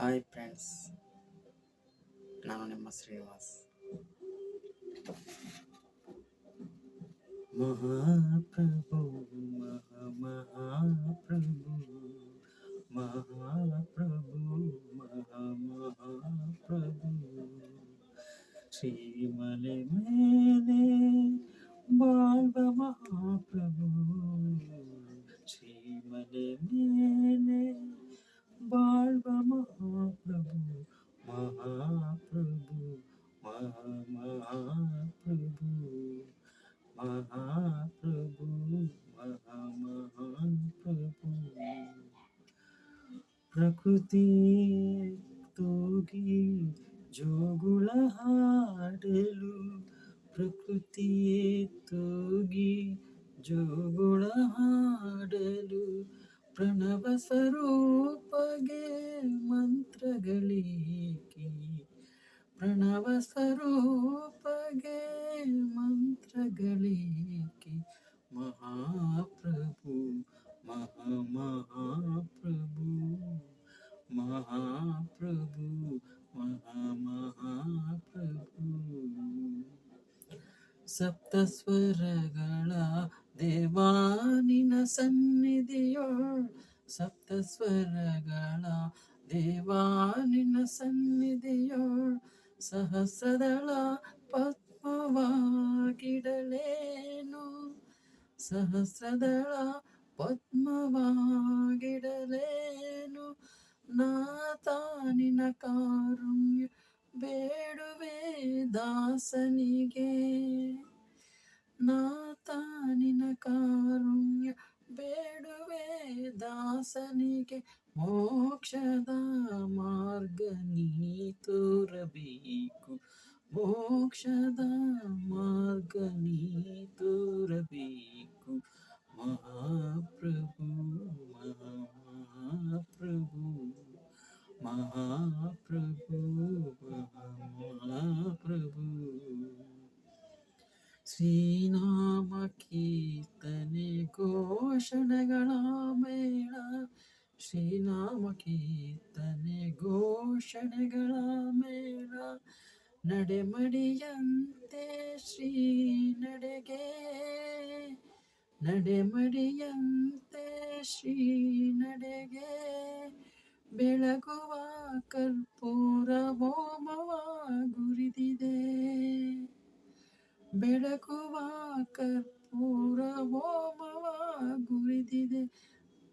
Hi friends ನಾನು ನಿಮ್ಮ ಶ್ರೀನಿವಾಸ್ ಮಹಾಪ್ರಭು ಮಹಾ ಮಹಾಪ್ರಭು ಮಹಾಪ್ರಭು ಮಹಾ ಮಹಾಪ್ರಭು ಶ್ರೀಮಲೆ ಮೇಲೆ ಮಹಾಪ್ರಭು ಮಹಾ ಪ್ರಭು ಪ್ರಕೃತಿ ತೂಗಿ ಜೋಗುಳ ಹಾಡಲು ಪ್ರಕೃತಿಯೇ ತೂಗಿ ಜೋಗುಳ ಹಾಡಲು ಪ್ರಣವ ಸ್ವರೂಪಗೆ ಮಂತ್ರಗಳೇಕೆ ಪ್ರಣವ ಸ್ವರೂಪಗೆ ಮಂತ್ರಗಳೇಕೆ ಮಹಾಪ್ರಭು ಮಹಾ ಮಹಾಪ್ರಭು ಮಹಾಪ್ರಭು ಮಹಾ ಮಹಾಪ್ರಭು ಸಪ್ತ ಸ್ವರಗಳ ದೇವಾನಿನ ಸನ್ನಿಧಿಯೋಳ್ ಸಪ್ತ ಸ್ವರಗಳ ದೇವಾನಿನ ಸನ್ನಿಧಿಯೋಳ್ ಸಹಸ್ರದಳ ಪದ್ಮವಾಗಿಡಲೇನು? ಸಹಸ್ರದಳ ಪದ್ಮವಾಗಿಡಲೇನು? ನಾತಾನಿನ ಕಾರುಣ್ಯ ಬೇಡುವೆ ದಾಸನಿಗೆ. ನಾತಾನಿನ ಕಾರುಣ್ಯ ಬೇಡುವೆ ದಾಸನಿಗೆ. ಮೋಕ್ಷದ ಮಾರ್ಗ ನೀ ತೋರಬೇಕು ಮೋಕ್ಷದ ಮಾರ್ಗ ನೀ ತೋರಬೇಕು ಮಹಾಪ್ರಭು ಮಹಾ ಮಹಾಪ್ರಭು ಮಹಾಪ್ರಭು ಮಹಾಪ್ರಭು ಶ್ರೀನಾಮ ಕೀರ್ತನೆ ಶ್ರೀನಾಮ ಕೀರ್ತನೆ ಘೋಷಣೆಗಳ ಮೇಳ ನಡೆಮಡಿಯಂತೆ ಶ್ರೀ ನಡೆಗೆ ನಡೆಮಡಿಯಂತೆ ಶ್ರೀ ನಡೆಗೆ ಬೆಳಗುವ ಕರ್ಪೂರ ಹೋಮವ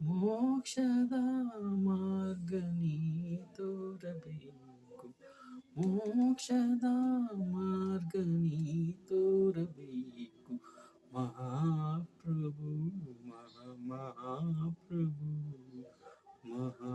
ಮೋಕ್ಷದ ಮಾರ್ಗ ನೀ ತೋರಬೇಕು ಮೋಕ್ಷದ ಮಾರ್ಗ ನೀ ತೋರಬೇಕು ಮಹಾಪ್ರಭು ಮಹಾ ಮಹಾಪ್ರಭು ಮಹಾ